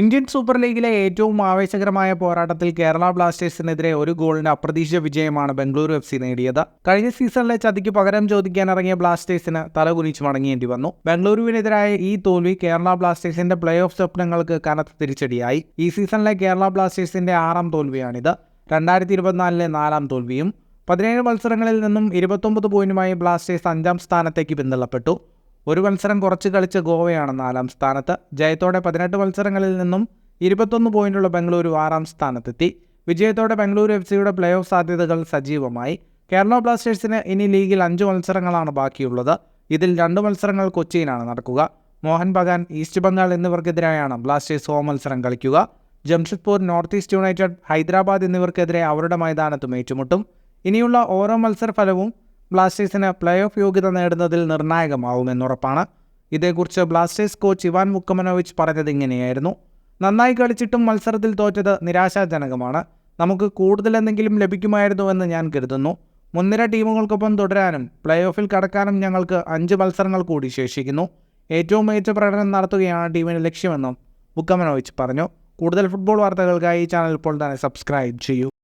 Indian super ലീഗിലെ ഏറ്റവും ആവേശകരമായ പോരാട്ടത്തിൽ കേരള ബ്ലാസ്റ്റേഴ്സിനെതിരെ ഒരു ഗോളിന്റെ അപ്രതീക്ഷിത വിജയമാണ് ബംഗളൂരു എഫ് സി നേടിയത്. കഴിഞ്ഞ സീസണിലെ ചതിക്ക് പകരം ചോദിക്കാൻ ഇറങ്ങിയ ബ്ലാസ്റ്റേഴ്സിന് തലകുനിച്ച് മടങ്ങേണ്ടി വന്നു. ബംഗളൂരുവിനെതിരായ ഈ തോൽവി കേരള ബ്ലാസ്റ്റേഴ്സിന്റെ പ്ലേ ഓഫ് സ്വപ്നങ്ങൾക്ക് കനത്ത തിരിച്ചടിയായി. ഈ സീസണിലെ കേരള ബ്ലാസ്റ്റേഴ്സിന്റെ ആറാം തോൽവിയാണിത്. രണ്ടായിരത്തി ഇരുപത്തിനാലിലെ നാലാം തോൽവിയും പതിനേഴ് മത്സരങ്ങളിൽ നിന്നും ഇരുപത്തൊമ്പത് പോയിന്റുമായി ബ്ലാസ്റ്റേഴ്സ് അഞ്ചാം സ്ഥാനത്തേക്ക് പിന്തള്ളപ്പെട്ടു. ഒരു മത്സരം കുറച്ച് കളിച്ച ഗോവയാണ് നാലാം സ്ഥാനത്ത്. ജയത്തോടെ പതിനെട്ട് മത്സരങ്ങളിൽ നിന്നും ഇരുപത്തൊന്ന് പോയിന്റുള്ള ബംഗളൂരു ആറാം സ്ഥാനത്തെത്തി. വിജയത്തോടെ ബംഗളൂരു എഫ് സിയുടെ പ്ലേ ഓഫ് സാധ്യതകൾ സജീവമായി. കേരള ബ്ലാസ്റ്റേഴ്സിന് ഇനി ലീഗിൽ അഞ്ച് മത്സരങ്ങളാണ് ബാക്കിയുള്ളത്. ഇതിൽ രണ്ട് മത്സരങ്ങൾ കൊച്ചിയിലാണ് നടക്കുക. മോഹൻ ബഗാൻ ഈസ്റ്റ് ബംഗാൾ എന്നിവർക്കെതിരെയാണ് ബ്ലാസ്റ്റേഴ്സ് ഹോം മത്സരം കളിക്കുക. Jamshedpur north east united Hyderabad എന്നിവർക്കെതിരെ അവരുടെ മൈതാനത്തും ഏറ്റുമുട്ടും. ഇനിയുള്ള ഓരോ മത്സരഫലവും ബ്ലാസ്റ്റേഴ്സിന് പ്ലേ ഓഫ് യോഗ്യത നേടുന്നതിൽ നിർണായകമാവുമെന്നുറപ്പാണ് ഇതേക്കുറിച്ച് ബ്ലാസ്റ്റേഴ്സ് കോച്ച് ഇവാൻ മുക്കമനോവിച്ച് പറഞ്ഞത് ഇങ്ങനെയായിരുന്നു. നന്നായി കളിച്ചിട്ടും മത്സരത്തിൽ തോറ്റത് നിരാശാജനകമാണ്. നമുക്ക് കൂടുതൽ എന്തെങ്കിലും ലഭിക്കുമായിരുന്നുവെന്ന് ഞാൻ കരുതുന്നു. മുൻനിര ടീമുകൾക്കൊപ്പം തുടരാനും പ്ലേ ഓഫിൽ കടക്കാനും ഞങ്ങൾക്ക് അഞ്ച് മത്സരങ്ങൾ കൂടി ശേഷിക്കുന്നു. ഏറ്റവും മികച്ച പ്രകടനം നടത്തുകയാണ് ടീമിന് ലക്ഷ്യമെന്നും മുക്കമനോവിച്ച് പറഞ്ഞു. കൂടുതൽ ഫുട്ബോൾ വാർത്തകൾക്കായി ഈ ചാനൽ ഇപ്പോൾ തന്നെ സബ്സ്ക്രൈബ് ചെയ്യൂ.